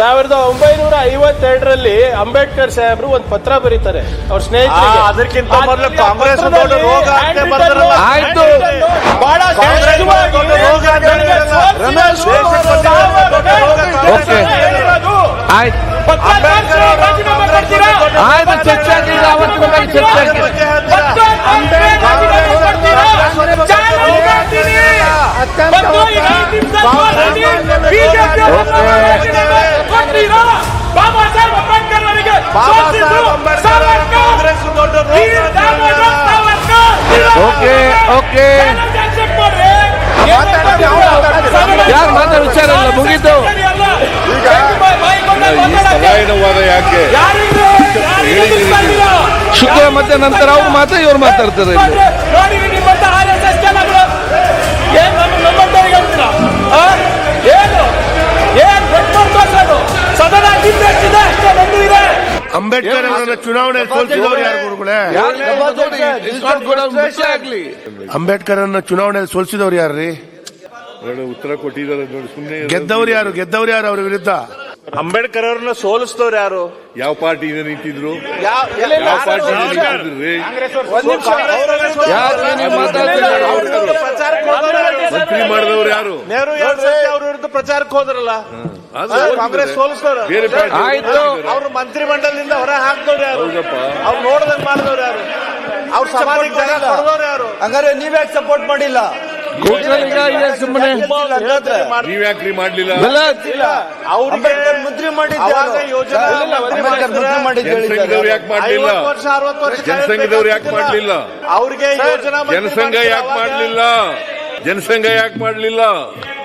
ಸಾವಿರದ ಒಂಬೈನೂರ ಐವತ್ತೆರಡರಲ್ಲಿ ಅಂಬೇಡ್ಕರ್ ಸಾಹೇಬ್ರು ಒಂದು ಪತ್ರ ಬರೀತಾರೆ. ಅವ್ರ ಸ್ನೇಹಿತರಿಗೆ. ಅದಕ್ಕಿಂತ ಮೊದಲು ಕಾಂಗ್ರೆಸ್ ರೋಗ ಅಂತ ಬರ್ದ್ರಲ್ಲ. ಆಯ್ತು. ಬಹಳ ಕಾಂಗ್ರೆಸ್ ರೋಗ ಅಂತ ಹೇಳಿದ್ರಲ್ಲ. ರಮೇಶ್ ಓಕೆ. ಅಂಬೇಡ್ಕರ್ ಅವರು ಚರ್ಚೆ ಆಗಿಲ್ಲ ಅವತ್ತು ಚರ್ಚೆ ದೊಡ್ಡ ಬಾಬಾ ಸಾಹೇಬ್ ಅಂಬೇಡ್ಕರ್ ಅವರಿಗೆ ಬಾಬಾ ಸಾಹೇಬ್ ಅಂಬೇಡ್ಕರ್ ಕಾಂಗ್ರೆಸ್ ದೊಡ್ಡ ರೋಗ ಅಂತ ಹೇಳಿದ್ರಲ್ಲ. Okay okay. ಯಾರು ಮಾತಾಡೋ ವಿಚಾರ ಇಲ್ಲ ಈಗ ಯಾಕೆ? ಶುಕ್ರ ಮತ್ತೆ ನಂತರ ಅವ್ರು ಮಾತ್ರ ಇವ್ರು ಮಾತಾಡ್ತಾರೆ ಅಂಬೇಡ್ಕರ್ ಅವರನ್ನ ಚುನಾವಣೆ ಸೋಲಿಸಿದವರು ಯಾರು ಗುರುಗಳೇ? ಅಂಬೇಡ್ಕರ್ ಅನ್ನ ಚುನಾವಣೆ ಸೋಲ್ಸಿದವ್ರು ಯಾರ್ರಿ? ಉತ್ತರ ಕೊಟ್ಟಿದ್ದಾರೆ ಗೆದ್ದವ್ರು ಯಾರು? ಗೆದ್ದವ್ರು ಯಾರು ಅವ್ರ ವಿರುದ್ಧ? ಅಂಬೇಡ್ಕರ್ ಅವ್ರನ್ನ ಸೋಲಿಸಿದವ್ರು ಯಾರು? ಯಾವ ಪಾರ್ಟಿ ನಿಂತಿದ್ರು? ಮಂತ್ರಿ ಮಾಡಿದವ್ರು ಯಾರು? ನೆಹರು ಅವ್ರ ವಿರುದ್ಧ ಪ್ರಚಾರಕ್ಕೆ ಹೋದ್ರಲ್ಲ. ಕಾಂಗ್ರೆಸ್ ಸೋಲಿಸಿದವ್ರು. ಆಯ್ತು. ಅವ್ರು ಮಂತ್ರಿ ಮಂಡಲದಿಂದ ಹೊರ ಹಾಕಿದವ್ರು ಯಾರು? ಅವ್ರು ನೋಡ್ದಂಗ್ ಮಾಡಿದವ್ರು ಯಾರು? ಅವ್ರ ಸಮಾಜಕ್ಕೆ ಕೊಡದವ್ರು ಯಾರು? ಹಂಗಾರೆ ನೀವ್ಯಾಕೆ ಸಪೋರ್ಟ್ ಮಾಡಿಲ್ಲ? ಸುಮ್ಮನೆ ಮಾಡ್ಲಿಲ್ಲ ಅಂಬೇಡ್ಕರ್ ಮುದ್ರಿ ಯಾಕೆ ಮಾಡ್ಲಿಲ್ಲ ಜನಸಂಘದವ್ರು ಯಾಕೆ ಮಾಡ್ಲಿಲ್ಲ ಅವ್ರಿಗೆ ಯೋಜನಾ ಜನಸಂಘ ಯಾಕೆ ಮಾಡ್ಲಿಲ್ಲ ಜನಸಂಘ ಯಾಕೆ ಮಾಡ್ಲಿಲ್ಲ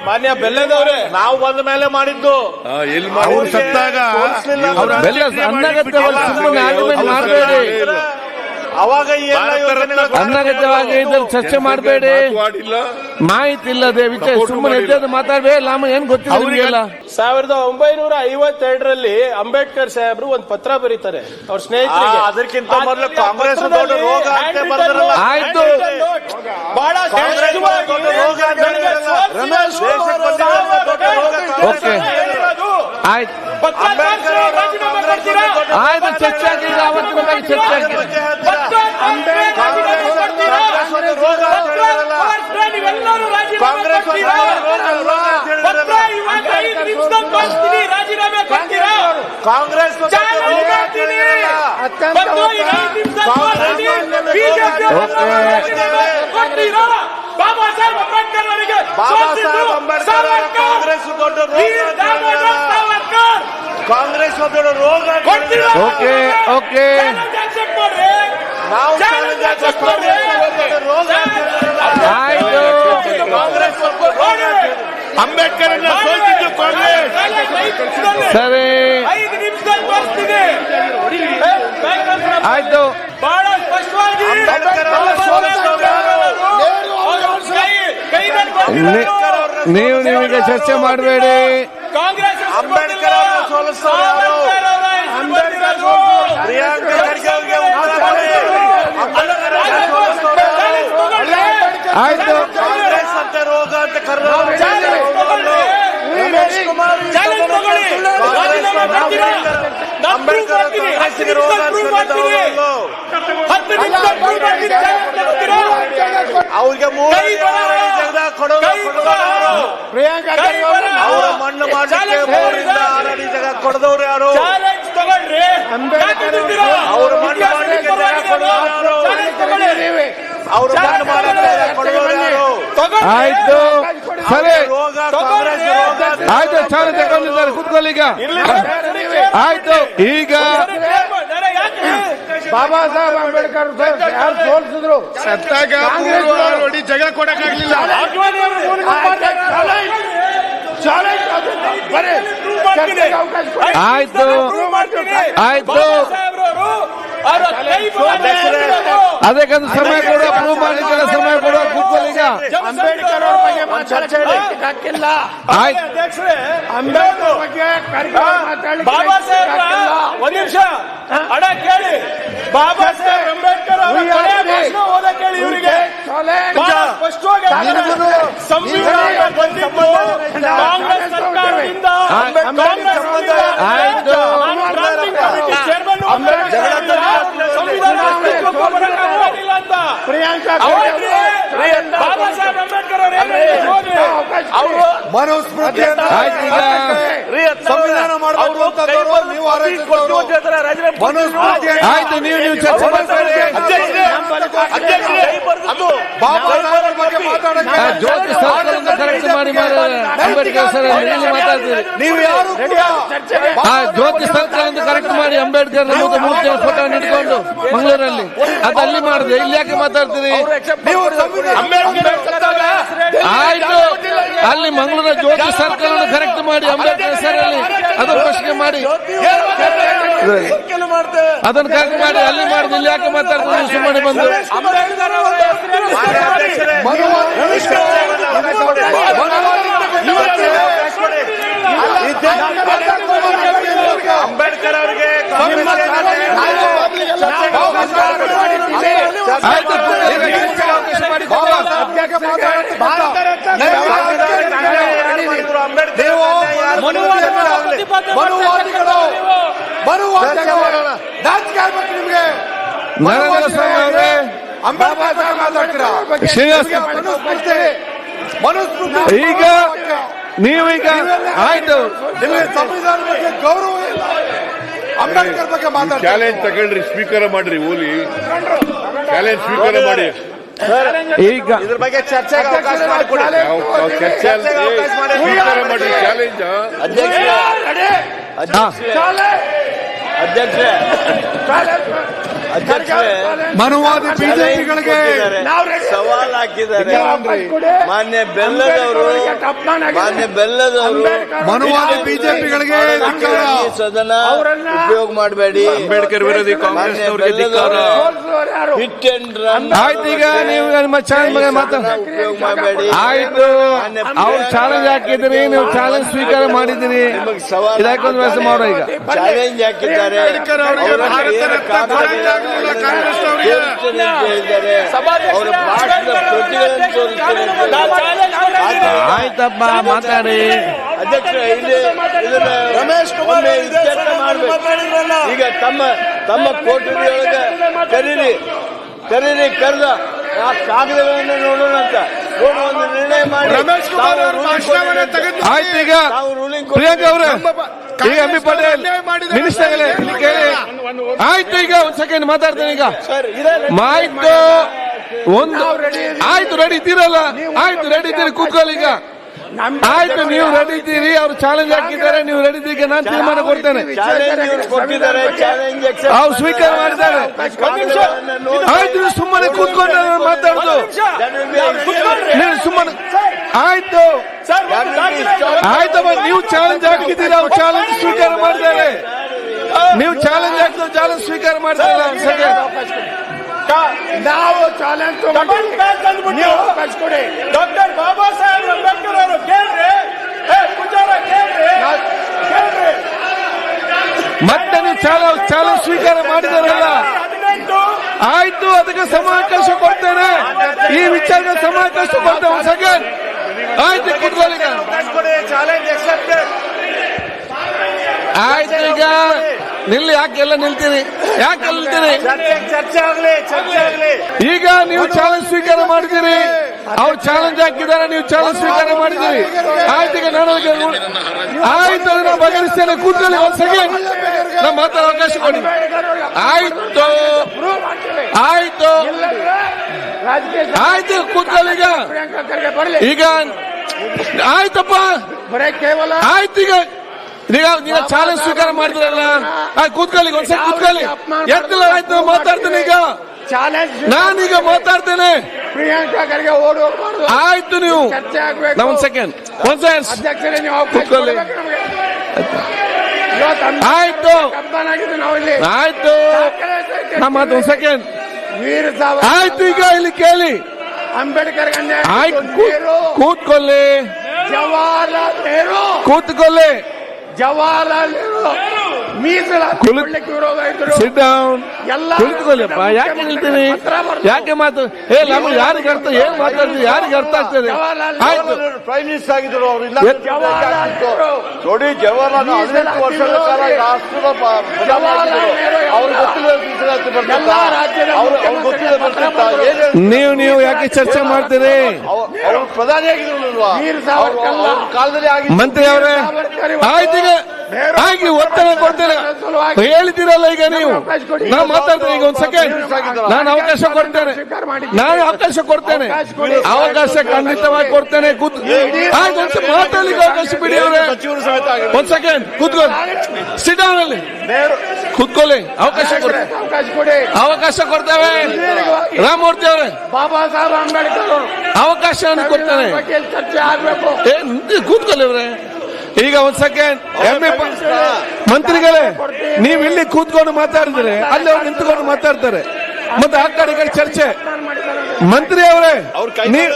ಮಾನ್ಯ ಬೆಲ್ಲದವ್ರೆ ನಾವು ಬಂದ ಮೇಲೆ ಮಾಡಿದ್ದು ಎಲ್ಲಿ ಮಾಡಿ ಸತ್ತಾಗ ಅವಾಗ ಅನಗತ್ಯವಾಗಿ ಇದ್ರಲ್ಲಿ ಚರ್ಚೆ ಮಾಡಬೇಡಿ. ಮಾಹಿತಿ ಇಲ್ಲ ವಿಚಾರ ಸುಮ್ಮನೆ ಮಾಡಿಲ್ಲ. ಎದ್ದದ್ದು ಲಾಮ ಏನ್ ಗೊತ್ತಿಲ್ಲ ಸಾವಿರದ ಒಂಬೈನೂರ ಐವತ್ತೆರಡರಲ್ಲಿ ಅಂಬೇಡ್ಕರ್ ಸಾಹೇಬ್ರು ಒಂದು ಪತ್ರ ಬರೀತಾರೆ. ಅವ್ರ ಸ್ನೇಹಿತರಿಗೆ. ಅದಕ್ಕಿಂತ ಮೊದಲು ಕಾಂಗ್ರೆಸ್ ಒಂದು ರೋಗ ಅಂತ ಬರ್ದ್ರಲ್ಲ. ಆಯ್ತು. ಬಹಳ ಓಕೆ. ಅಂತ ಹೇಳಿದ್ರು. ಆಯ್ತು ಅಂಬೇಡ್ಕರ್ ಅವರು ಕಾಂಗ್ರೆಸ್ ಒಂದು ದೊಡ್ಡ ಆಯ್ತು ಚರ್ಚೆ ಆಗಿಲ್ಲ ಅವತ್ತಿನ ಬಗ್ಗೆ ಚರ್ಚೆ ಅದ್ರ ಆಗಿಲ್ಲ ಬಗ್ಗೆ ಹೇಳ್ತೀರಾ? ಕಾಂಗ್ರೆಸ್ ಒಂದು ಕಾಂಗ್ರೆಸ್ ಒಂದು ರೋಗ ಅಂತ ಹೇಳಿದ್ರಲ್ಲ. ಕಾಂಗ್ರೆಸ್ ಒಂದು ರೋಗ ರೋಗ ಅಂತ ಹೇಳಿದ್ರಲ್ಲ. ಕಾಂಗ್ರೆಸ್ ಒಂದು ದೊಡ್ಡ ರೋಗ ಅಂತ ಹೇಳಿದ್ರಲ್ಲ. ಬಾಬಾ ಸಾಹೇಬ್ ಅಂಬೇಡ್ಕರ್ ಅವರಿಗೆ ಬಾಬಾ ಸಾಹೇಬ್ ಅಂಬೇಡ್ಕರ್ ಅವರ ಕಾಂಗ್ರೆಸ್ ದೊಡ್ಡ ರೋಗ ಅಂತ ಹೇಳಿದ್ರಲ್ಲ. ಕಾಂಗ್ರೆಸ್ ಒಂದು ರೋಗ ಓಕೆ ಓಕೆ. ನಾವು ಕಾಂಗ್ರೆಸ್. ಅಂಬೇಡ್ಕರ್ ಕಾಂಗ್ರೆಸ್ ಸರಿ. ಐದು ನಿಮಿಷದಲ್ಲಿ ಆಯ್ತು. ಬಹಳ ಸ್ಪಷ್ಟವಾಗಿ ನೀವು ನಿಮಗೆ ಚರ್ಚೆ ಮಾಡಬೇಡಿ ಕಾಂಗ್ರೆಸ್ ಅಂಬೇಡ್ಕರ್ ಅವರನ್ನ ಸೋಲಿಸಿದವರು ಯಾರು? ಪ್ರಿಯಾಂಕಾ ಖರ್ಗೆ ಅವರಿಗೆ ಉತ್ತರ ಕೊಡಿ. ಅಂಬೇಡ್ಕರ್ ಅವರನ್ನ ಸೋಲಿಸಿದವರು ಯಾರು? ಆಯ್ತು ಕಾಂಗ್ರೆಸ್ ಅಂತ ರೋಗ ಅಂತ ಕರೆದವರು ರಮೇಶ್ ಕುಮಾರ್ ಈ ಸದನದಲ್ಲಿ ಕಾಂಗ್ರೆಸ್ ಅಂಬೇಡ್ಕರ್ ಅವರು ಕಾಂಗ್ರೆಸ್ಸಿಗೆ ರೋಗ ಅಂತ ಕರೆದವರು ಅಲ್ಲೋ. ಅವ್ರಿಗೆ ಯಾರು? ಅವರ ಮಣ್ಣು ಮಾಡಲಿಕ್ಕೆ ಮೂರರಿಂದ ಆರು ಜಾಗ ಕೊಡದವ್ರು ಯಾರು ಅವ್ರ ಮಣ್ಣು ಮಾಡಲಿಕ್ಕೆ ಜಾಗ ಯಾರು ಅವ್ರ ಮಣ್ಣು ಮಾಡಲಿಕ್ಕೆ ಜಾಗ ಯಾರು ಆಯ್ತು ಸರಿ ಆಯ್ತು ಚಾಲು ತಗೊಂಡಿದ್ದಾರೆ ಕೂತ್ಕೊಳ್ಳಿ ಈಗ ಆಯ್ತು ಈಗ ಬಾಬಾ ಸಾಹೇಬ್ ಅಂಬೇಡ್ಕರ್ ಯಾರು ಸೋಲ್ಸಿದ್ರು? ಸತ್ತಾಗ ನೋಡಿ ಜಗ ಕೊಡಕ್ಕಾಗ್ಲಿಲ್ಲ. ಆಯ್ತು. ಆಯ್ತು. ಅದಕ್ಕಂತ ಸಮಯ ಕೊಡುವ ಪ್ರೂವ್ ಮಾಡಿದ ಸಮಯ ಕೊಡುವ ಕೂತ್ಕೊಳ್ಳಿ ಈಗ. ಅಂಬೇಡ್ಕರ್ ಅವ್ರ ಬಗ್ಗೆ ಮಾತಾಡಕ್ಕೆ ಹಾಕಿಲ್ಲ. ಅಧ್ಯಕ್ಷರೇ. ಅಂಬೇಡ್ಕರ್ ಬಗ್ಗೆ ಬಾಬಾ ಸಾಹೇಬ್. ಒಂದ್ ನಿಮಿಷ. ಅಡ ಕೇಳಿ. ಬಾಬಾ ಸಾಹೇಬ್ ಅಂಬೇಡ್ಕರ್ ಅವರ ಕೇಳಿ ಇವರಿಗೆ. ಸ್ಪಷ್ಟವಾಗಿ ಸಂವಿಧಾನ ಬಂದಿದ್ದು ಕಾಂಗ್ರೆಸ್ ಸರ್ಕಾರದಿಂದ ಕಾಂಗ್ರೆಸ್ ಚೇರ್ಮನ್ ಸಂವಿಧಾನ ಪ್ರಿಯಾಂಕಾ ಬಾಬಾ ಸಾಹೇಬ್ ಅಂಬೇಡ್ಕರ್ ಅವರು ಈಗ. ಸಂವಿಧಾನ ಮಾಡಬೇಕು ನೀವು ಮನುಸ್ಮೃತಿಯನ್ನ ಆಯ್ತು. ನೀವು ನೀವು ಚರ್ಚೆ ಮಾಡ್ತಾರೆ ಆ, ಜ್ಯೋತಿ ಸರ್ಕಲ್ ಕರೆಕ್ಟ್ ಮಾಡಿ ಅಂಬೇಡ್ಕರ್ ಸರ್ ನೀವು ಮಾತಾಡ್ತೀರಿ. ನೀವು ಯಾರು ಆ ಜ್ಯೋತಿ ಸರ್ಕಲ್ ಅಂತ ಕರೆಕ್ಟ್ ಮಾಡಿ ಅಂಬೇಡ್ಕರ್ ಮತ್ತು ಮೂರ್ತಿ ಫೋಟೋ ನಿಂತ್ಕೊಂಡು ಮಂಗಳೂರಲ್ಲಿ. ಅದಲ್ಲಿ ಮಾಡಿದೆ ಇಲ್ಲಿ ಯಾಕೆ ಮಾತಾಡ್ತೀರಿ? ಆಯ್ತು. ಅಲ್ಲಿ ಮಂಗಳೂರ ಜ್ಯೋತಿ ಸರ್ಕಲ್ ಕರೆಕ್ಟ್ ಮಾಡಿ ಅಂಬೇಡ್ಕರ್ ಸರ್ ಅಲ್ಲಿ. ಅದನ್ನ ಪ್ರಶ್ನೆ ಮಾಡಿ. ಅದನ್ನ ಕರೆಕ್ಟ್ ಮಾಡಿ ಅಲ್ಲಿ ಮಾಡಿದ್ರೆ ಇಲ್ಲಿ ಯಾಕೆ ಮಾತಾಡ್ತಾರೆ ಸುಮ್ಮನೆ ಬಂದು ಅಂಬೇಡ್ಕರ್ ಅವರ ಹೆಸರೇ ಅಂಬೇಡ್ಕರ್ ಮನುವಾದಿಗಳು ನಾಚಿಕೆ ನಿಮ್ಗೆ. ನರೇಂದ್ರ ಸ್ವಾಮಿ ಅವರೇ. ಅಂಬೇಡ್ಕರ್ ಮಾತಾಡ್ತೀರಾ? ಶ್ರೀನಿವಾಸ್ ಈಗ ನೀವೀಗ ಆಯ್ತು. ನಿಮಗೆ ಸಂವಿಧಾನ ಬಗ್ಗೆ ಗೌರವ ಇಲ್ಲ ಅಂಬೇಡ್ಕರ್ ಬಗ್ಗೆ ಮಾತಾಡ್ತೀರಾ? ಚಾಲೆಂಜ್ ತಗೊಳ್ರಿ ಸ್ಪೀಕರ್ ಮಾಡ್ರಿ ಓಲಿ. ಚಾಲೆಂಜ್ ಸ್ಪೀಕರ್ ಮಾಡಿ. ಈಗ ಇದ್ರ ಬಗ್ಗೆ ಚರ್ಚೆಗೆ ಅವಕಾಶ ಮಾಡಿಕೊಡಿ. ಚರ್ಚೆ ಚರ್ಚೆಗೆ ಅವಕಾಶ ಮಾಡಿ. ಚಾಲೆಂಜ್ ಅಧ್ಯಕ್ಷ ಮನುವಾದಿ ಬಿಜೆಪಿಗಳಿಗೆ ಸವಾಲ್ ಹಾಕಿದ್ದಾರೆ ಮಾನ್ಯ ಬೆಲ್ಲದವರು ಮಾನ್ಯ ಬೆಲ್ಲದವರು ಮನುವಾದಿ ಬಿಜೆಪಿಗಳಿಗೆ ಸದನ ಉಪಯೋಗ ಮಾಡಬೇಡಿ. ಅಂಬೇಡ್ಕರ್ ವಿರೋಧಿ ಹಿಟ್ ಅಂಡ್ ರನ್ ಆಯ್ತು ಈಗ ನೀವು ನಿಮ್ಮ ಚಾಲೆಂಜ್ ಮಾತಾಡ. ಉಪಯೋಗ ಮಾಡಬೇಡಿ. ಆಯ್ತು. ಅವ್ರು ಚಾಲೆಂಜ್ ಹಾಕಿದ್ರಿ ನೀವು ಚಾಲೆಂಜ್ ಸ್ವೀಕಾರ ಮಾಡಿದಿರಿ ಇದಕ್ಕೊಂದು ವ್ಯವಸ್ಥೆ ಮಾಡೋ ಈಗ. ಚಾಲೆಂಜ್ ಹಾಕಿದ್ದಾರೆ. ಆಯ್ತಪ್ಪ ಮಾತಾಡಿ. ಅಧ್ಯಕ್ಷ ಇಲ್ಲಿ ಇದನ್ನ ರಮೇಶ್ ಕುಮಾರ್ ಇತ್ಯರ್ಥ ಮಾಡ್ಬೇಕು. ಈಗ ತಮ್ಮ ತಮ್ಮ ಕೋಟಿಯೊಳಗೆ ಕರೀರಿ. ಕರೀರಿ ಕರೆದ. ಆ ಕಾಗದಗಳನ್ನು ನೋಡೋಣ ಅಂತ. ಒಂದು ನಿರ್ಣಯ ಮಾಡಿ. ರಮೇಶ್ ಕುಮಾರ್ ಅವರು ಆಯ್ತು ಈಗ ಪ್ರಿಯಾಂಕ ಅವರೇ ಈಗ ಅಂಬಿ ಪಟೇಲ್ ಮಿನಿಸ್ಟರ್ ಇಲ್ಲಿ ಕೇಳಿ ಆಯ್ತು ಈಗ ಒಂದ್ ಸೆಕೆಂಡ್ ಮಾತಾಡ್ತೇನೆ ಈಗ. ಸರ್ ಇದೇ ಆಯ್ತು ಒಂದು ಆಯ್ತು ರೆಡಿ ಇದ್ದೀರಲ್ಲ? ಆಯ್ತು ರೆಡಿ ಇದ್ದೀರಿ ಕೂತ್ಕೊಳ್ಳಿ ಈಗ. ಆಯ್ತು ನೀವು ರೆಡಿ ಇದ್ದೀರಿ ಅವ್ರು ಚಾಲೆಂಜ್ ಹಾಕಿದ್ದಾರೆ ನೀವು ರೆಡಿ ಇದ್ದೀರಿ ನಾನು ತೀರ್ಮಾನ ಕೊಡ್ತೇನೆ. ಅವ್ರು ಸ್ವೀಕಾರ ಮಾಡಿದ್ದಾರೆ. ಆಯ್ತು ನೀವು ಸುಮ್ಮನೆ ಕೂತ್ಕೊಂಡು ಮಾತಾಡುದು. ನೀವು ಸುಮ್ಮನೆ ಆಯ್ತು. ಆಯ್ತಮ್ಮ ನೀವು ಚಾಲೆಂಜ್ ಹಾಕಿದ್ದೀರಿ? ಅವ್ರು ಚಾಲೆಂಜ್ ಸ್ವೀಕಾರ ಮಾಡಿದ್ದಾರೆ. ನೀವು ಚಾಲೆಂಜ್ ಚಾಲೆಂಜ್ ಸ್ವೀಕಾರ ಮಾಡಿದ್ರಲ್ಲ ಇಲ್ಲ ನಾವು ಚಾಲೆಂಜ್ ಅಂದ್ಬಿಟ್ಟು ಅವಕಾಶ ಕೊಡಿ. ಡಾಕ್ಟರ್ ಬಾಬಾ ಸಾಹೇಬ್ ಅಂಬೇಡ್ಕರ್ ಅವರು ಕೇಳ್ರಿ. ಏ ಪೂಜಾರ ಕೇಳ್ರಿ. ಕೇಳ್ರಿ. ಮತ್ತೆ ನೀವು ಚಾಲೆಂಜ್ ಚಾಲೆಂಜ್ ಸ್ವೀಕಾರ ಮಾಡಿದಾರಲ್ಲ ಆಯ್ತು ಅದಕ್ಕೆ ಸಮಾವಕಾಶ ಕೊಡ್ತೇನೆ. ಈ ವಿಚಾರ ಸಮಾವಕಾಶ ಕೊಡ್ತೇವೆ ಸಗನ್ ಸೆಕೆಂಡ್ ಆಯ್ತು ಕೂತ್ಕೊಳ್ಳಿ ಈಗ. ಚಾಲೆಂಜ್ ಆಯ್ತು ಈಗ. ನಿಲ್ಲಿ ಯಾಕೆಲ್ಲ ನಿಲ್ತೀರಿ ಯಾಕೆ ನಿಲ್ತೀರಿ ಚರ್ಚೆ ಚರ್ಚೆ ಚರ್ಚೆ ಆಗ್ಲಿ. ಈಗ ನೀವು ಚಾಲೆಂಜ್ ಸ್ವೀಕಾರ ಮಾಡಿದಿರಿ ಅವ್ರು ಚಾಲೆಂಜ್ ಹಾಕಿದ್ದಾರೆ ನೀವು ಚಾಲೆಂಜ್ ಸ್ವೀಕಾರ ಮಾಡಿದಿರಿ ಆಯ್ತು ಈಗ ನಾನು ಆಯ್ತು ಅದನ್ನ ಬಗೆಹರಿಸ್ತೇನೆ. ಕೂತಲ್ಲಿ ಒಂದ್ ಸೆಕೆಂಡ್ ನಾ ಮಾತಾಡ ಅವಕಾಶ ಕೊಡಿ. ಆಯ್ತು. ಆಯ್ತು. ಆಯ್ತು ಕೂತಲ್ಲಿ ಈಗ. ಈಗ ಆಯ್ತಪ್ಪ. ಬರೇ ಕೇವಲ ಆಯ್ತು ಈಗ. ಈಗ ನೀವು ಚಾಲೆಂಜ್ ಸ್ವೀಕಾರ ಮಾಡಿದ್ರಲ್ಲ? ಕೂತ್ಕೊಳ್ಳಿ ಒಂದ್ಸಲ ಕೂತ್ಕೊಳ್ಳಿ. ಎತ್ತಲ್ಲ ಆಯ್ತು ಮಾತಾಡ್ತೇನೆ ಈಗ. ನಾನೀಗ ಮಾತಾಡ್ತೇನೆ. ಪ್ರಿಯಾಂಕಾ ಖರ್ಗೆ ಓಡಿ ಆಯ್ತು ನೀವು. ನಾ ಒಂದ್ ಸೆಕೆಂಡ್ ಒಂದ್ ಸೆಕೆಂಡ್ ಕೂತ್ಕೊಳ್ಳಿ. ಆಯ್ತು. ಆಯ್ತು. ನಮ್ಮ ಮಾತು ಒಂದ್ ಸೆಕೆಂಡ್ ಆಯ್ತು ಈಗ ಇಲ್ಲಿ ಕೇಳಿ. ಅಂಬೇಡ್ಕರ್ ಆಯ್ತು. ಕೂತ್ಕೊಳ್ಳಿ. ಜವಾಹರ್ಲಾಲ್ ನೆಹರು. ಕೂತ್ಕೊಳ್ಳಿ. ಜವಾಹರ್ಲಾಲ್ ನೆಹರು ಮೀಸಲಾತಿ ಕುಳಿತ್- ಕೊಡ್ಲಿಕ್ಕೆ ವಿರೋಧ ಇದ್ರು ಸಿಟ್ ಡೌನ್ ಎಲ್ಲ ಕುಳಿತುಕೊಳ್ಳಪ್ಪ ಯಾಕೆ ನಿಲ್ತೀನಿ ಯಾಕೆ ಮಾತು? ಏ ನಮ್ಗೆ ಯಾರಿಗೆ ಅರ್ಥ? ಏನ್ ಮಾತಾಡ್ತೀವಿ ಯಾರಿಗೆ ಅರ್ಥ ಆಗ್ತದೆ? ಆಯ್ತು. ಪ್ರೈಮ್ ಮಿನಿಸ್ಟರ್ ಆಗಿದ್ರು ಅವರು ಇಲ್ಲ. ನೋಡಿ ಜವಾಹರ್ಲಾಲ್ ಹದಿನೆಂಟು ವರ್ಷಗಳ ಕಾಲ ರಾಷ್ಟ್ರದ ಗೊತ್ತಿಲ್ಲ ಮೀಸಲಾತಿ ರಾಜ್ಯದ ಅವ್ರು ಗೊತ್ತಿಲ್ಲ ಬರ್ತಿತ್ತಾ? ಏನ್ ನೀವು ನೀವು ಯಾಕೆ ಚರ್ಚೆ ಮಾಡ್ತೀರಿ? ಅವ್ರು ಅವ್ರು ಪ್ರಧಾನಿ ಆಗಿದ್ರು ಕಾಲದಲ್ಲಿ ಆಗಿ ಮಂತ್ರಿ ಅವರೇ ಆಯ್ತು ಆಗಿ ಒತ್ತಡ ಕೊಡ್ತೇನೆ. ಹೇಳ್ತೀರಲ್ಲ ಈಗ ನೀವು. ನಾನು ಮಾತಾಡ್ತೇನೆ ಈಗ ಒಂದ್ ಸೆಕೆಂಡ್ ನಾನು ಅವಕಾಶ ಕೊಡ್ತೇನೆ. ನಾನು ಅವಕಾಶ ಕೊಡ್ತೇನೆ. ಅವಕಾಶ ಖಂಡಿತವಾಗಿ ಕೊಡ್ತೇನೆ. ಒಂದ್ ಮಾತಾಡ್ಲಿಕ್ಕೆ ಅವಕಾಶ ಬಿಡಿ ಅವರೇ. ಒಂದ್ ಸೆಕೆಂಡ್ ಕೂತ್ಕೊಳ್ಳಿ. ಸಿಟಲ್ಲಿ ಕೂತ್ಕೊಳ್ಳಿ. ಅವಕಾಶ ಕೊಡಿ. ಅವಕಾಶ ಕೊಡಿ. ಅವಕಾಶ ಕೊಡ್ತೇವೆ. ರಾಮಮೂರ್ತಿ ಅವರೇ. ಬಾಬಾ ಸಾಹೇಬ್ ಅಂಬೇಡ್ಕರ್ ಅವಕಾಶವನ್ನು ಕೊಡ್ತೇನೆ. ಕೂತ್ಕೊಳ್ಳಿ ಅವ್ರೆ. ಈಗ ಒಂದ್ ಸೆಕೆಂಡ್ ಎಂ ಎ ಮಂತ್ರಿಗಳೇ ನೀವು ಇಲ್ಲಿ ಕೂತ್ಕೊಂಡು ಮಾತಾಡಿದ್ರೆ ಅಲ್ಲಿ ಅವ್ರು ನಿಂತ್ಕೊಂಡು ಮಾತಾಡ್ತಾರೆ. ಮತ್ತೆ ಆ ಕಡೆ ಈ ಕಡೆ ಚರ್ಚೆ. ಮಂತ್ರಿ ಅವರೇ ಅವ್ರ ಕೈ ನೀವ್-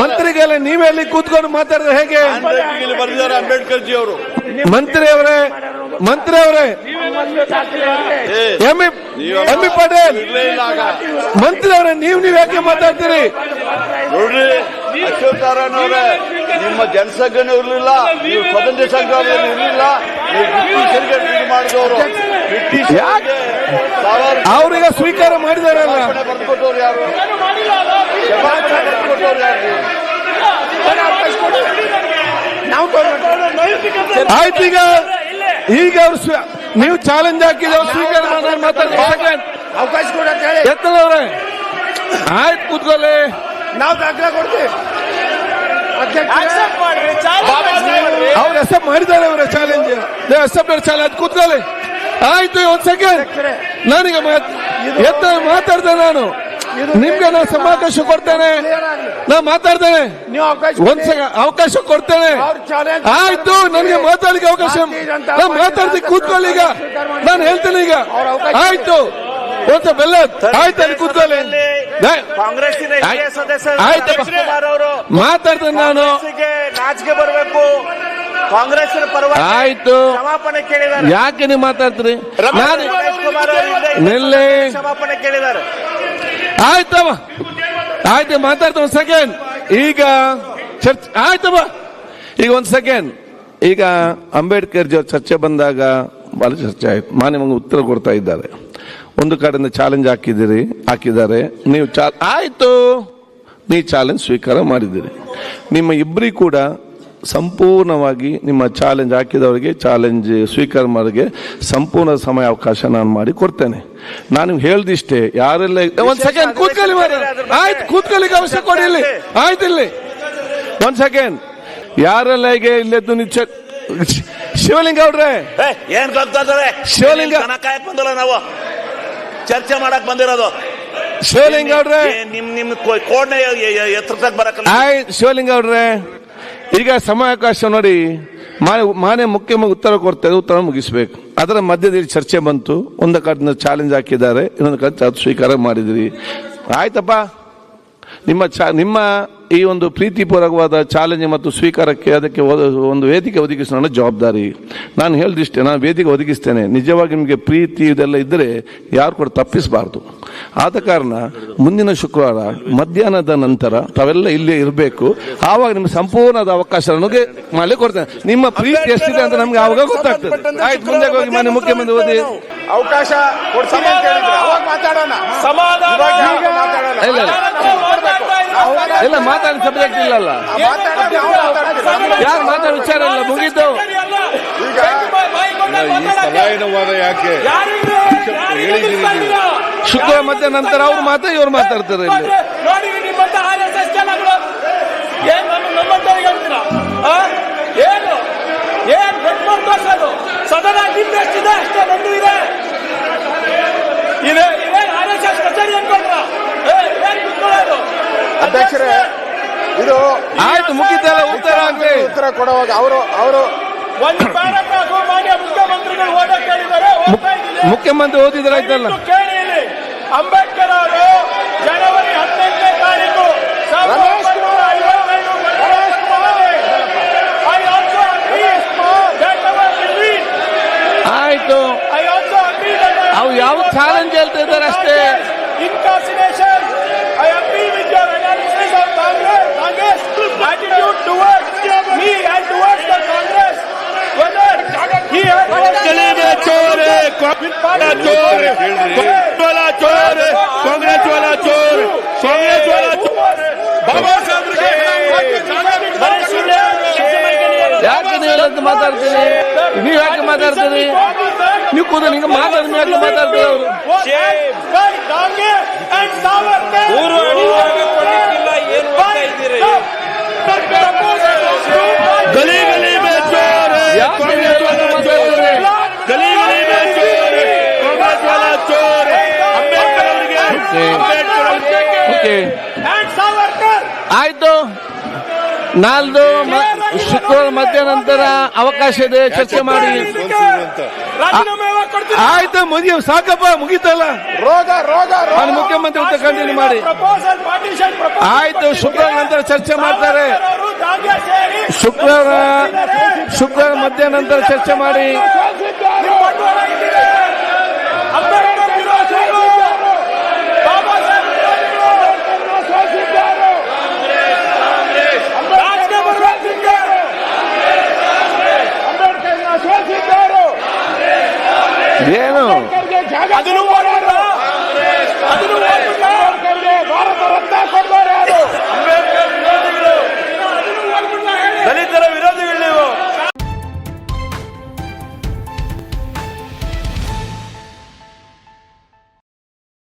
ಮಂತ್ರಿಗಳೇ ನೀವೇ ಅಲ್ಲಿ ಕೂತ್ಕೊಂಡು ಮಾತಾಡಿದ್ರೆ ಹೇಗೆ? ಇಲ್ಲಿ ಬರೆದಿದ್ದಾರೆ ಅಂಬೇಡ್ಕರ್ ಜಿ ಅವರು. ಮಂತ್ರಿ ಅವರೇ ಮಂತ್ರಿ ಅವರೇ. ಎಂ ಎ ಪಟೇಲ್ ಮಂತ್ರಿ ಅವರೇ ನೀವು ನೀವ್ ಯಾಕೆ ಮಾತಾಡ್ತೀರಿ? ನೋಡ್ರಿ ಅಶೋಕ್ ನಾರಾಯಣ ಅವರೇ. ನಿಮ್ಮ ಜನಸಂಘನೂ ಇರಲಿಲ್ಲ ನೀವು ಸ್ವತಂತ್ರ ಸಂಗ್ರಾಮದಲ್ಲಿ ಇರಲಿಲ್ಲ ನೀವು ಬ್ರಿಟಿಷರಿಗೆ ಇದು ಮಾಡಿದವರು. ಅವ್ರೀಗ ಸ್ವೀಕಾರ ಮಾಡಿದಾರಲ್ಲ. ಬರ್ಕೊಟ್ಟವ್ರು ಯಾರು? ಕ್ಷಮಾಪಣೆ ಬರ್ಕೊಟ್ಟವ್ರು ಯಾರು? ನಾವು ತಗೊಂಡ್ಬಿಟ್ಟು ಆಯ್ತು ಈಗ ಈಗ ಅವ್ರು ಸ್ವ- ನೀವು ಚಾಲೆಂಜ್ ಹಾಕಿದ್ರೆ ಅವ್ರು ಸ್ವೀಕಾರ ಮಾಡಿದ್ರೆ ಮಾತಾಡ್ತಾರೆ. ಅವಕಾಶ ಕೊಡಕ್ಕೆ ಅಂತ ಹೇಳಿ. ಎತ್ತಲವ್ರೆ. ಆಯ್ತು ಕೂತ್ಕೊಳ್ಳಿ. ನಾವು ದಾಖಲೆ ಕೊಡ್ತೀವಿ ಅಧ್ಯಕ್ಷರೇ, Accept ಮಾಡ್ರಿ ಚಾಲೆಂಜ್ ಮಾಡ್ರಿ ಅವ್ರು. ಅಕ್ಸೆಪ್ಟ್ ಮಾಡಿದ್ದಾರೆ ಅವರ ಚಾಲೆಂಜ್ ಅಕ್ಸೆಪ್ಟ್ ಚಾಲೆಂಜ್ ಕೂತ್ಕೊಳ್ಳಿ. ಆಯ್ತು ಒಂದ್ ಸೆಕೆಂಡ್ ನಾನೀಗ ಮಾತ್- ಎತ್ತ ಮಾತಾಡ್ತೇನೆ ನಾನು. ನಿಮ್ಗೆ ನಾನು ಸಮಾವೇಶ ಕೊಡ್ತೇನೆ. ನಾ ಮಾತಾಡ್ತೇನೆ. ನೀವು ಅವಕಾಶ ಒಂದ್ ಸೆಕೆಂಡ್ ಅವಕಾಶ ಕೊಡ್ತೇನೆ. ಅವ್ರು ಚಾಲೆಂಜ್ ಆಯ್ತು ನನಗೆ ಮಾತಾಡ್ಲಿಕ್ಕೆ ಅವಕಾಶ ನಾನು ಮಾತಾಡ್ತೀನಿ ಕೂತ್ಕೊಳ್ಳಿ ಈಗ. ನಾನು ಹೇಳ್ತೇನೆ ಈಗ. ಆಯ್ತು. ಒಂದ್ಸ ಬೆಲ್ಲ ಆಯ್ತು ಅಲ್ಲಿ ಕೂತ್ಕೊಳ್ಳಿ. ಕಾಂಗ್ರೆಸ್ಸಿನ. ಸದಸ್ಯ ಮಾತಾಡ್ತೇನೆ ನಾನು. ನಾಚಿಕೆ ಬರಬೇಕು. ಕಾಂಗ್ರೆಸ್ಸಿನ ಪರವಾಗಿ ಆಯ್ತು. ಕ್ಷಮಾಪಣೆ ಕೇಳಿದ್ದಾರೆ. ಯಾಕೆ ನೀವು ಮಾತಾಡ್ತೀರಿ? ನಾನು ನಿಲ್ಲಿ. ಕ್ಷಮಾಪಣೆ ಕೇಳಿದ್ದಾರೆ. ಆಯ್ತಮ್ಮ ಆಯ್ತು ಮಾತಾಡ್ತಾ ಒಂದ್ ಸೆಕೆಂಡ್ ಈಗ ಚರ್ಚ್ ಆಯ್ತವ ಈಗ ಒಂದ್ ಸೆಕೆಂಡ್ ಈಗ ಅಂಬೇಡ್ಕರ್ ಜೊತೆ ಚರ್ಚೆ ಬಂದಾಗ ಬಹಳ ಚರ್ಚೆ ಆಯ್ತು. ಮಾನ್ಯ ಉತ್ತರ ಕೊಡ್ತಾ ಇದ್ದಾರೆ. ಒಂದು ಕಡೆಯಿಂದ ಚಾಲೆಂಜ್ ಹಾಕಿದ್ದೀರಿ ಹಾಕಿದ್ದಾರೆ. ನೀವು ಚಾ ಆಯಿತು. ನೀವು ಚಾಲೆಂಜ್ ಸ್ವೀಕಾರ ಮಾಡಿದ್ದೀರಿ. ನಿಮ್ಮ ಇಬ್ಬರಿ ಕೂಡ ಸಂಪೂರ್ಣವಾಗಿ ನಿಮ್ಮ ಚಾಲೆಂಜ್ ಹಾಕಿದವರಿಗೆ ಚಾಲೆಂಜ್ ಸ್ವೀಕಾರ ಮಾಡೋರಿಗೆ ಸಂಪೂರ್ಣ ಸಮಯ ಅವಕಾಶ ನಾನು ಮಾಡಿ ಕೊಡ್ತೇನೆ. ನಾನು ಹೇಳ್ದಿಷ್ಟೇ ಯಾರೆಲ್ಲ ಒಂದು ಸೆಕೆಂಡ್ ಕೂತ್ಕೊಳ್ಳಿ ಮಾಡಿ ಆಯ್ತು ಕೂತ್ಕೊಳ್ಳಿಕ್ಕೆ ಅವಶ್ಯ ಕೊಡಿ ಇಲ್ಲಿ. ಆಯ್ತು ಇಲ್ಲಿ. ಒಂದ್ ಸೆಕೆಂಡ್ ಯಾರೆಲ್ಲ ಈಗ ಇಲ್ಲೆದ್ದು ನಿಚ್ಚ ಶಿವಲಿಂಗ ಅವ್ರೆ. ಏ, ಏನ್ ಗೊತ್ತಾದ್ರೆ ಶಿವಲಿಂಗ. ನಾವು? ಚರ್ಚೆ ಮಾಡಕ್ ಬಂದಿರೋದು. ಶಿವಲಿಂಗ ಅವ್ರೆ. ನಿಮ್ ನಿಮ್ ಕೋಡ್ನೆ ಎತ್ತರದಾಗ ಬರಕಲ್ಲ ಆಯ್ ಶಿವಲಿಂಗ ಅವ್ರೆ. ಈಗ ಸಮಯಾವಕಾಶ ನೋಡಿ ಮಾನ್ಯ ಮಾನ್ಯ ಮುಖ್ಯಮಂತ್ರಿ ಉತ್ತರ ಕೊಡ್ತಾರೆ ಉತ್ತರ ಮುಗಿಸ್ಬೇಕು. ಅದರ ಮಧ್ಯದಲ್ಲಿ ಚರ್ಚೆ ಬಂತು. ಒಂದು ಕಡೆ ಚಾಲೆಂಜ್ ಹಾಕಿದ್ದಾರೆ. ಇನ್ನೊಂದು ಕಡೆ ಸ್ವೀಕಾರ ಮಾಡಿದಿರಿ. ಆಯ್ತಪ್ಪ. ನಿಮ್ಮ ಚ, ನಿಮ್ಮ ಈ ಒಂದು ಪ್ರೀತಿಪೂರ್ವಕವಾದ ಚಾಲೆಂಜ್ ಮತ್ತು ಸ್ವೀಕಾರಕ್ಕೆ ಅದಕ್ಕೆ ಒದ- ವೇದಿಕೆ ಒದಗಿಸೋ ನನ್ನ ಜವಾಬ್ದಾರಿ. ನಾನು ಹೇಳ್ದಿಷ್ಟೇ, ನಾನು ವೇದಿಕೆ ಒದಗಿಸ್ತೇನೆ. ನಿಜವಾಗಿ ನಿಮಗೆ ಪ್ರೀತಿ ಇದೆಲ್ಲ ಇದ್ದರೆ ಯಾರು ಕೂಡ ತಪ್ಪಿಸಬಾರ್ದು. ಆದ ಕಾರಣ ಮುಂದಿನ ಶುಕ್ರವಾರ ಮಧ್ಯಾಹ್ನದ ನಂತರ ತಾವೆಲ್ಲ ಇಲ್ಲೇ ಇರಬೇಕು. ಆವಾಗ ನಿಮ್ಗೆ ಸಂಪೂರ್ಣದ ಅವಕಾಶ ನನಗೆ ಮಾಡಿ ಕೊಡ್ತೇನೆ. ನಿಮ್ಮ ಪ್ರೀತಿ ಎಷ್ಟಿದೆ ಅಂತ ನಮ್ಗೆ ಆವಾಗ ಗೊತ್ತಾಗ್ತದೆ. ಆಯ್ತು ಮುಂದೆ ಹೋಗಿ ಮನೆ ಮುಖ್ಯಮಂತ್ರಿ ಓದಿ. ಅವಕಾಶ ಕೊಡ್ತೀನಿ ಅಂತ ಹೇಳಿದ್ರು. ಅವಾಗ ಮಾತಾಡೋಣ. ಸಮಾಧಾನ! ಮಾತಾಡೋಣ. ಇಲ್ಲ ಮಾತಾಡಿ ಸಬ್ಜೆಕ್ಟ್ ಇಲ್ಲಲ್ಲ ಯಾರು ಮಾತಾಡೋ ವಿಚಾರ ಇಲ್ಲ ಮುಗಿದ್ದು ಈ ಯಾಕೆ? ಶುಕ್ರವಾರ ಮಧ್ಯ ನಂತರ ಅವ್ರು ಮಾತಾ ಇವ್ರು ಮಾತಾಡ್ತಾರೆ ಇಲ್ಲಿ. ಏನ್ ನಮ್ಮ ನಮ್ಮಂತವ್ರಿಗೆ ಹೇಳ್ತೀರಾ? ಆ? ಏನು? ಏನ್ ಬೆಟ್ಕೊಂಡು ಅದು ಸದನ ನಿಮ್ಮೆಷ್ಟಿದೆ ಅಷ್ಟೇ ನಂದು ಇದೆ. ಇದೆ ಇದೆ. ಆರ್ ಎಸ್ ಎಸ್ ಕಚೇರಿ ಅನ್ಕೊಂಡ್ರ. ಏ, ಏನ್ ಕುತ್ಕೊಳ್ಳೋದು? ಅಧ್ಯಕ್ಷರೇ ಇದು ಆಯ್ತು ಮುಗಿತಲ್ಲ ಉತ್ತರ ಅಂತ ಉತ್ತರ ಕೊಡುವಾಗ ಅವರು ಅವರು ಒಂದು ಮಾನ್ಯ ಮುಖ್ಯಮಂತ್ರಿಗಳು ಓದ್ತಾ ಇದ್ದೀನಿ. ಮುಖ್ಯಮಂತ್ರಿ ಓದಿದ್ರೆ ಆಯ್ತಲ್ಲ. ಅಂಬೇಡ್ಕರ್ ಅವರು ಜನವರಿ ಹದಿನೆಂಟನೇ ತಾರೀಕು ಸಾವಿರದ ಒಂಬೈನೂರ ಐವತ್ತೈದು I also agree that our belief ಆಯ್ತು I also agree that ಅವ್ರು ಯಾವ ಚಾಲೆಂಜ್ ಹೇಳ್ತಾ ಇದ್ದಾರೆ ಅಷ್ಟೇ Incarceration. I agree with your analysis of Congress, Congress attitude towards me and towards the Congress. Whether he has ಗಲೀಬೆ ಚೋರ್ ಕಾಂಗ್ರೆಸ್ ಚೋರ್ ಕಾಂಗ್ರೆಸ್ ವಾಲಾ ಚೋರ್ ಕಾಂಗ್ರೆಸ್ ವಾಲಾ ಚೋರ್ ಕಾಂಗ್ರೆಸ್ ವಾಲಾ ಚೋರ್ ಬಾಬಾ ಸಾಹೇಬ್ರಿಗೆ ಯಾಕೆ ನೀವು ಮಾತಾಡ್ತೀರಿ ನೀವ್ ಯಾಕೆ ಮಾತಾಡ್ತೀರಿ ನೀವು ಕೂದ ನಿಂಗೆ ಮಾತಾಡಿ ಯಾಕೆ ಮಾತಾಡ್ತೀರಿ ಅವರು ಗಲಿ ಗಲೀಬೆ ಚೋರ್ ಯಾಕೆ ಕಾಂಗ್ರೆಸ್ ವಾಲಾ ಚೋರ್ ಗಲಿ ಗಲೀಬೆ ಚೋರ್ ಕಾಂಗ್ರೆಸ್ ವಾಲಾ ಚೋರ್ ಅಂಬೇಡ್ಕರ್ ಅವರಿಗೆ ಅಂಬೇಡ್ಕರ್ ಅವರಿಗೆ ಓಕೆ ಆಯ್ತು. ನಾಲ್ದು ಶುಕ್ರವಾರ ಮಧ್ಯಾಹ್ನ ಅವಕಾಶ ಇದೆ. ಚರ್ಚೆ ಮಾಡಿ. ಆಯ್ತು ಮುಗಿ ಸಾಕಪ್ಪ ಮುಗೀತಲ್ಲ? ರೋಗ ರೋಗ ನಾನು ಮುಖ್ಯಮಂತ್ರಿ ಉತ್ತರ ಕಂಟಿನ್ಯೂ ಮಾಡಿ. ಆಯ್ತು ಶುಕ್ರವಾರ ನಂತರ ಚರ್ಚೆ ಮಾಡ್ತಾರೆ. ಶುಕ್ರವಾರ ಶುಕ್ರವಾರ ಮಧ್ಯಾಹ್ನ ನಂತರ ಚರ್ಚೆ ಮಾಡಿ ನಿಮ್ಮ ಬಂಡವಾಳ ಇಲ್ಲಿದೆ. ಅಂಬೇಡ್ಕರ್ ವಿರೋಧಿಗಳು. ಬಾಬಾ ಸಾಹೇಬ್ ವಿರೋಧಿಗಳು. ರಾಜಕೀಯ ಬರಬೇಕಿದ್ದಾರೆ. ಏನು ಅದನ್ನು ಹೋರಾಟ